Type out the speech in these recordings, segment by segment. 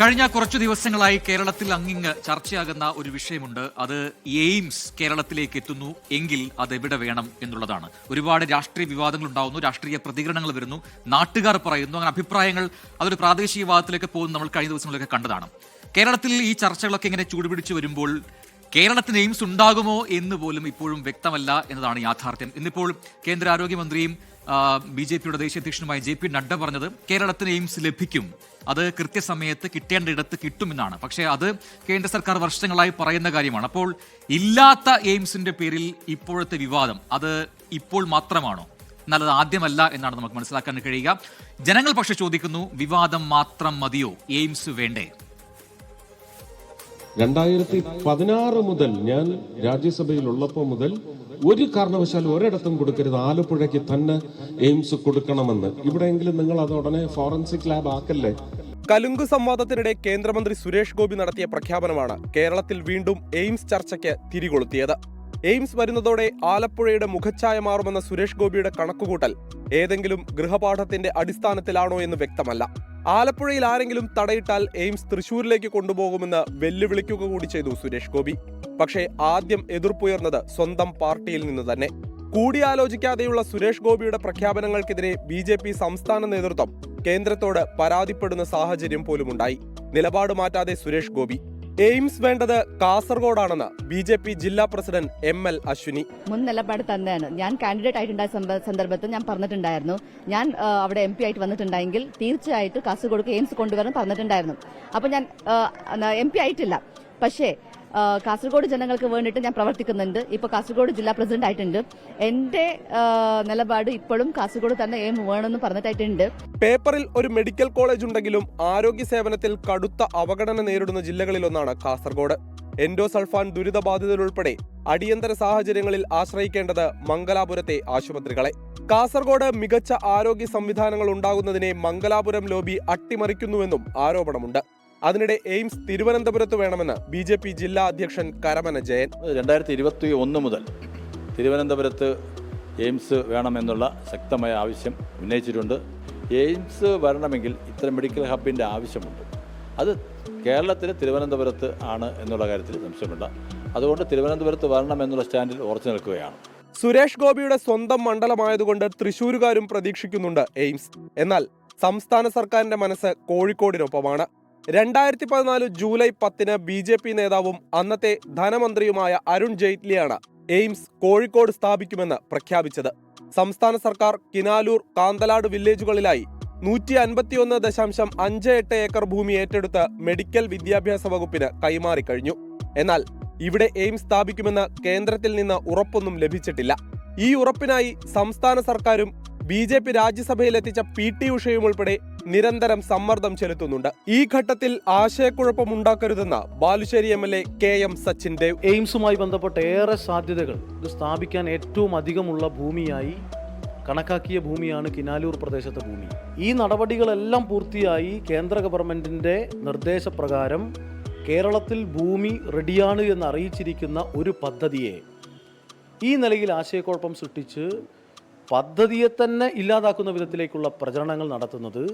കഴിഞ്ഞ കുറച്ചു ദിവസങ്ങളായി കേരളത്തിൽ അങ്ങിങ്ങ് ചർച്ചയാകുന്ന ഒരു വിഷയമുണ്ട്. അത് എയിംസ് കേരളത്തിലേക്ക് എത്തുന്നു എങ്കിൽ അത് എവിടെ വേണം എന്നുള്ളതാണ്. ഒരുപാട് രാഷ്ട്രീയ വിവാദങ്ങൾ ഉണ്ടാവുന്നു രാഷ്ട്രീയ പ്രതികരണങ്ങൾ വരുന്നു. നാട്ടുകാർ പറയുന്നു അങ്ങനെ അഭിപ്രായങ്ങൾ അതൊരു പ്രാദേശിക വിവാദത്തിലേക്ക് പോകുന്നു. നമ്മൾ കഴിഞ്ഞ ദിവസങ്ങളിലൊക്കെ കണ്ടതാണ്. കേരളത്തിൽ ഈ ചർച്ചകളൊക്കെ ഇങ്ങനെ ചൂടുപിടിച്ച് വരുമ്പോൾ കേരളത്തിന് എയിംസ് ഉണ്ടാകുമോ എന്ന് പോലും ഇപ്പോഴും വ്യക്തമല്ല എന്നതാണ് യാഥാർത്ഥ്യം. ഇന്നിപ്പോൾ കേന്ദ്ര ആരോഗ്യമന്ത്രിയും ബി ജെ പിയുടെ ദേശീയ അധ്യക്ഷനുമായ ജെ പി നഡ്ഡ പറഞ്ഞത് കേരളത്തിന് എയിംസ് ലഭിക്കും. അത് കൃത്യസമയത്ത് കിട്ടേണ്ട ഇടത്ത് കിട്ടുമെന്നാണ്. പക്ഷേ അത് കേന്ദ്ര സർക്കാർ വർഷങ്ങളായി പറയുന്ന കാര്യമാണ്. അപ്പോൾ ഇല്ലാത്ത എയിംസിന്റെ പേരിൽ ഇപ്പോഴത്തെ വിവാദം അത് ഇപ്പോൾ മാത്രമാണോ? എന്നാൽ അത് ആദ്യമല്ല എന്നാണ് നമുക്ക് മനസ്സിലാക്കാൻ കഴിയുക. ജനങ്ങൾ പക്ഷെ ചോദിക്കുന്നു വിവാദം മാത്രം മതിയോ? എയിംസ് വേണ്ടേ? രണ്ടായിരത്തി പതിനാറ് മുതൽ ഞാൻ രാജ്യസഭയിൽ ഉള്ളപ്പോൾ മുതൽ ഒരു കാരണവശാലും ഒരിടത്തും കൊടുക്കരുത്. ആലപ്പുഴയ്ക്ക് തന്നെ എയിംസ് കൊടുക്കണമെന്ന്. ഇവിടെയെങ്കിലും നിങ്ങൾ അത് ഉടനെ ഫോറൻസിക് ലാബ് ആക്കല്ലേ? കലുങ്ക് സംവാദത്തിനിടെ കേന്ദ്രമന്ത്രി സുരേഷ് ഗോപി നടത്തിയ പ്രഖ്യാപനമാണ് കേരളത്തിൽ വീണ്ടും എയിംസ് ചർച്ചയ്ക്ക് തിരികൊളുത്തിയത്. എയിംസ് വരുന്നതോടെ ആലപ്പുഴയുടെ മുഖച്ഛായ മാറുമെന്ന സുരേഷ് ഗോപിയുടെ കണക്കുകൂട്ടൽ ഏതെങ്കിലും ഗൃഹപാഠത്തിന്റെ അടിസ്ഥാനത്തിലാണോ എന്ന് വ്യക്തമല്ല. ആലപ്പുഴയിൽ ആരെങ്കിലും തടയിട്ടാൽ എയിംസ് തൃശൂരിലേക്ക് കൊണ്ടുപോകുമെന്ന് വെല്ലുവിളിക്കുക കൂടി ചെയ്തു സുരേഷ് ഗോപി. പക്ഷേ ആദ്യം എതിർപ്പുയർന്നത് സ്വന്തം പാർട്ടിയിൽ നിന്ന് തന്നെ. കൂടിയാലോചിക്കാതെയുള്ള സുരേഷ് ഗോപിയുടെ പ്രഖ്യാപനങ്ങൾക്കെതിരെ ബി ജെ പി സംസ്ഥാന നേതൃത്വം കേന്ദ്രത്തോട് പരാതിപ്പെടുന്ന സാഹചര്യം പോലുമുണ്ടായി. നിലപാട് മാറ്റാതെ സുരേഷ് ഗോപി. എയിംസ് വേണ്ടത് കാസർഗോഡാണെന്ന് ബി ജെ പി ജില്ലാ പ്രസിഡന്റ് എം എൽ അശ്വിനി. മുൻ നിലപാട് തന്നെയാണ്. ഞാൻ കാൻഡിഡേറ്റ് ആയിട്ടുണ്ടായ സന്ദ- സന്ദർഭത്തിൽ ഞാൻ പറഞ്ഞിട്ടുണ്ടായിരുന്നു. ഞാൻ അവിടെ എം പി ആയിട്ട് വന്നിട്ടുണ്ടെങ്കിൽ തീർച്ചയായിട്ടും കാസർഗോഡ് എയിംസ് കൊണ്ടുവരാൻ പറഞ്ഞിട്ടുണ്ടായിരുന്നു. അപ്പൊ ഞാൻ എം പി ആയിട്ടില്ല. പക്ഷേ കാസർഗോഡ് ജനങ്ങൾക്ക് വേണ്ടിയിട്ട് ഞാൻ പ്രവർത്തിക്കുന്നുണ്ട്. ഇപ്പോൾ കാസർഗോഡ് ജില്ലാ പ്രസിഡന്റ് ആയിട്ടുണ്ട്. എന്റെ നിലപാട് ഇപ്പോഴും കാസർഗോഡ് തന്നെ എയിം വേണമെന്ന് പറഞ്ഞിട്ടായിട്ടുണ്ട്. പേപ്പറിൽ ഒരു മെഡിക്കൽ കോളേജ് ഉണ്ടെങ്കിലും ആരോഗ്യ സേവനത്തിൽ കടുത്ത അവഗണന നേരിടുന്ന ജില്ലകളിലൊന്നാണ് കാസർഗോഡ്. എൻഡോസൾഫാൻ ദുരിതബാധിതരുൾപ്പെടെ അടിയന്തര സാഹചര്യങ്ങളിൽ ആശ്രയിക്കേണ്ടത് മംഗലാപുരത്തെ ആശുപത്രികളെ. കാസർഗോഡ് മികച്ച ആരോഗ്യ സംവിധാനങ്ങൾ ഉണ്ടാകുന്നതിനെ മംഗലാപുരം ലോബി അട്ടിമറിക്കുന്നുവെന്നും ആരോപണമുണ്ട്. അതിനിടെ എയിംസ് തിരുവനന്തപുരത്ത് വേണമെന്ന് ബി ജെ പി ജില്ലാ അധ്യക്ഷൻ കരമന ജയൻ. രണ്ടായിരത്തി ഇരുപത്തി ഒന്ന് മുതൽ തിരുവനന്തപുരത്ത് എയിംസ് വേണമെന്നുള്ള ശക്തമായ ആവശ്യം ഉന്നയിച്ചിട്ടുണ്ട്. എയിംസ് വരണമെങ്കിൽ ഇത്തരം മെഡിക്കൽ ഹബിന്റെ ആവശ്യമുണ്ട്. അത് കേരളത്തിൽ തിരുവനന്തപുരത്ത് ആണ് എന്നുള്ള കാര്യത്തിൽ സംശയമില്ല. അതുകൊണ്ട് തിരുവനന്തപുരത്ത് വരണം എന്നുള്ള സ്റ്റാൻഡിൽ ഉറച്ചു നിൽക്കുകയാണ്. സുരേഷ് ഗോപിയുടെ സ്വന്തം മണ്ഡലമായതുകൊണ്ട് തൃശൂരുകാരും പ്രതീക്ഷിക്കുന്നുണ്ട് എയിംസ്. എന്നാൽ സംസ്ഥാന സർക്കാരിന്റെ മനസ്സ് കോഴിക്കോടിനൊപ്പമാണ്. രണ്ടായിരത്തി പതിനാല് ജൂലൈ പത്തിന് ബി ജെ പി നേതാവും അന്നത്തെ ധനമന്ത്രിയുമായ അരുൺ ജെയ്റ്റ്ലിയാണ് എയിംസ് കോഴിക്കോട് സ്ഥാപിക്കുമെന്ന് പ്രഖ്യാപിച്ചത്. സംസ്ഥാന സർക്കാർ കിനാലൂർ കാന്തലാട് വില്ലേജുകളിലായി നൂറ്റി അൻപത്തിയൊന്ന് ദശാംശം അഞ്ച് എട്ട് ഏക്കർ ഭൂമി ഏറ്റെടുത്ത് മെഡിക്കൽ വിദ്യാഭ്യാസ വകുപ്പിന് കൈമാറിക്കഴിഞ്ഞു എന്നാൽ ഇവിടെ എയിംസ് സ്ഥാപിക്കുമെന്ന് കേന്ദ്രത്തിൽ നിന്ന് ഉറപ്പൊന്നും ലഭിച്ചിട്ടില്ല. ഈ ഉറപ്പിനായി സംസ്ഥാന സർക്കാരും ബി ജെ പി രാജ്യസഭയിലെത്തിച്ച പി ടി ഉഷയും ഉൾപ്പെടെ നിരന്തരം സമ്മർദ്ദം ചെലുത്തുന്നുണ്ട്. ഈ ഘട്ടത്തിൽ ആശയക്കുഴപ്പമുണ്ടാക്കരുതെന്ന് Balussery M L A K M Sachin Dev. എയിംസുമായി ബന്ധപ്പെട്ട ഏറെ സാധ്യതകൾ ഇത് സ്ഥാപിക്കാൻ ഏറ്റവും അധികമുള്ള ഭൂമിയായി കണക്കാക്കിയ ഭൂമിയാണ് കിനാലൂർ പ്രദേശത്തെ ഭൂമി. ഈ നടപടികളെല്ലാം പൂർത്തിയായി കേന്ദ്ര ഗവൺമെന്റിന്റെ നിർദ്ദേശപ്രകാരം കേരളത്തിൽ ഭൂമി റെഡിയാണ് എന്ന് അറിയിച്ചിരിക്കുന്ന ഒരു പദ്ധതിയെ ഈ നിലയിൽ ആശയക്കുഴപ്പം സൃഷ്ടിച്ച് പദ്ധതിയെ തന്നെ ഇല്ലാതാക്കുന്ന വിധത്തിലേക്കുള്ള പ്രചരണങ്ങൾ നടത്തുന്നത്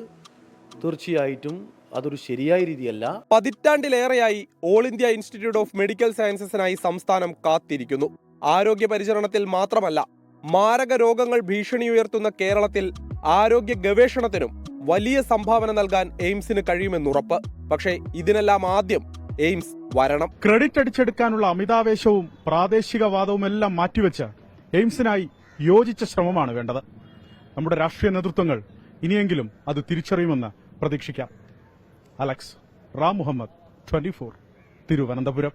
തീർച്ചയായിട്ടും അതൊരു ശരിയായ രീതിയല്ല. പതിറ്റാണ്ടിലേറെയായി all India institute of medical സയൻസസിനായി സംസ്ഥാനം കാത്തിരിക്കുന്നു. ആരോഗ്യ പരിചരണത്തിൽ മാത്രമല്ല മാരക രോഗങ്ങൾ ഭീഷണി ഉയർത്തുന്ന കേരളത്തിൽ ആരോഗ്യ ഗവേഷണത്തിനും വലിയ സംഭാവന നൽകാൻ എയിംസിന് കഴിയുമെന്നുറപ്പ്. പക്ഷേ ഇതിനെല്ലാം ആദ്യം എയിംസ് വരണം. ക്രെഡിറ്റ് അടിച്ചെടുക്കാനുള്ള അമിതാവേശവും പ്രാദേശികവാദവും എല്ലാം മാറ്റിവെച്ച് എയിംസിനായി യോജിച്ച ശ്രമമാണ് വേണ്ടത്. നമ്മുടെ രാഷ്ട്രീയ നേതൃത്വങ്ങൾ ഇനിയെങ്കിലും അത് തിരിച്ചറിയുമെന്ന് പ്രതീക്ഷിക്കാം. Alex Ram Muhammad twenty four Thiruvananthapuram.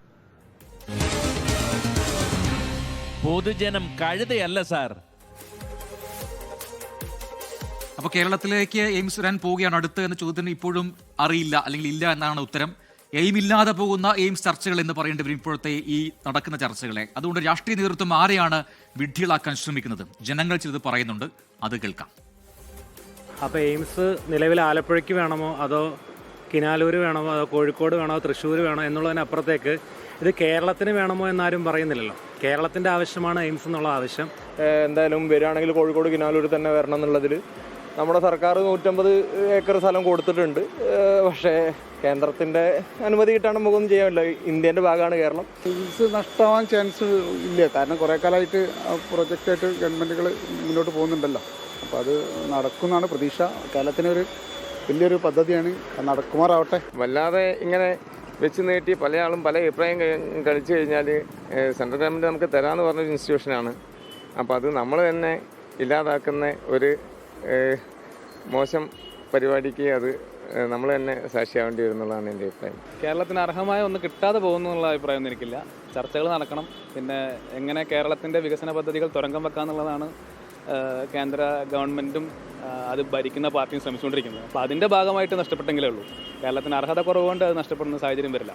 പൊതുജനം കഴുതയല്ല സാർ. അപ്പൊ കേരളത്തിലേക്ക് എയിംസ് വരാൻ പോവുകയാണ് അടുത്ത് എന്ന ചോദ്യത്തിന് ഇപ്പോഴും അറിയില്ല അല്ലെങ്കിൽ ഇല്ല എന്നാണ് ഉത്തരം. എയിം ഇല്ലാതെ പോകുന്ന എയിംസ് ചർച്ചകൾ എന്ന് പറയേണ്ടി വരും ഇപ്പോഴത്തെ ഈ നടക്കുന്ന ചർച്ചകളെ. അതുകൊണ്ട് രാഷ്ട്രീയ നേതൃത്വം ആരെയാണ് വിഡ്ഢികളാക്കാൻ ശ്രമിക്കുന്നത്? ജനങ്ങൾ ചിലത് പറയുന്നുണ്ട് അത് കേൾക്കാം. അപ്പോൾ എയിംസ് നിലവിൽ ആലപ്പുഴയ്ക്ക് വേണമോ? അതോ കിനാലൂർ വേണമോ? അതോ കോഴിക്കോട് വേണോ? തൃശ്ശൂർ വേണോ? എന്നുള്ളതിനപ്പുറത്തേക്ക് ഇത് കേരളത്തിന് വേണമോ എന്നാരും പറയുന്നില്ലല്ലോ. കേരളത്തിന്റെ ആവശ്യമാണ് എയിംസ് എന്നുള്ള ആവശ്യം. എന്തായാലും വരികയാണെങ്കിൽ കോഴിക്കോട് കിനാലൂർ തന്നെ വരണം എന്നുള്ളതിൽ നമ്മുടെ സർക്കാർ നൂറ്റമ്പത് ഏക്കർ സ്ഥലം കൊടുത്തിട്ടുണ്ട്. പക്ഷേ കേന്ദ്രത്തിന്റെ അനുമതി കിട്ടാണ്ട് നമുക്കൊന്നും ചെയ്യാനില്ല. ഇന്ത്യന്റെ ഇന്ത്യന്റെ ഭാഗമാണ് കേരളം. ഫീസ് നഷ്ടമാവാൻ ചാൻസ് ഇല്ല. കാരണം കുറേ കാലമായിട്ട് പ്രൊജക്റ്റായിട്ട് ഗവൺമെന്റുകൾ മുന്നോട്ട് പോകുന്നുണ്ടല്ലോ. അപ്പോൾ അത് നടക്കുമെന്നാണ് പ്രതീക്ഷ. കേരളത്തിനൊരു വലിയൊരു പദ്ധതിയാണ്. നടക്കുമാറാവട്ടെ. വല്ലാതെ ഇങ്ങനെ വെച്ച് നീട്ടി പല ആളും പല അഭിപ്രായം കഴിച്ചു കഴിഞ്ഞാൽ സെൻട്രൽ ഗവൺമെന്റ് നമുക്ക് തരാമെന്ന് പറഞ്ഞൊരു ഇൻസ്റ്റിറ്റ്യൂഷനാണ് അപ്പോൾ അത് നമ്മൾ തന്നെ ഇല്ലാതാക്കുന്ന ഒരു മോശം പരിപാടിക്ക് അത് നമ്മൾ തന്നെ സാക്ഷിയാവേണ്ടി വരുന്നതാണ് എന്റെ അഭിപ്രായം. കേരളത്തിന് അർഹമായ ഒന്ന് കിട്ടാതെ പോകുന്നു എന്നുള്ള അഭിപ്രായമൊന്നും എനിക്കില്ല. ചർച്ചകൾ നടക്കണം. പിന്നെ എങ്ങനെ കേരളത്തിന്റെ വികസന പദ്ധതികൾ തുരങ്കം വെക്കാന്നുള്ളതാണ് കേന്ദ്ര ഗവൺമെന്റും അത് ഭരിക്കുന്ന പാർട്ടിയും ശ്രമിച്ചുകൊണ്ടിരിക്കുന്നത്. അപ്പോൾ അതിന്റെ ഭാഗമായിട്ട് നഷ്ടപ്പെട്ടെങ്കിലേ ഉള്ളൂ. കേരളത്തിന് അർഹത കുറവുകൊണ്ട് അത് നഷ്ടപ്പെടുന്ന സാഹചര്യം വരില്ല.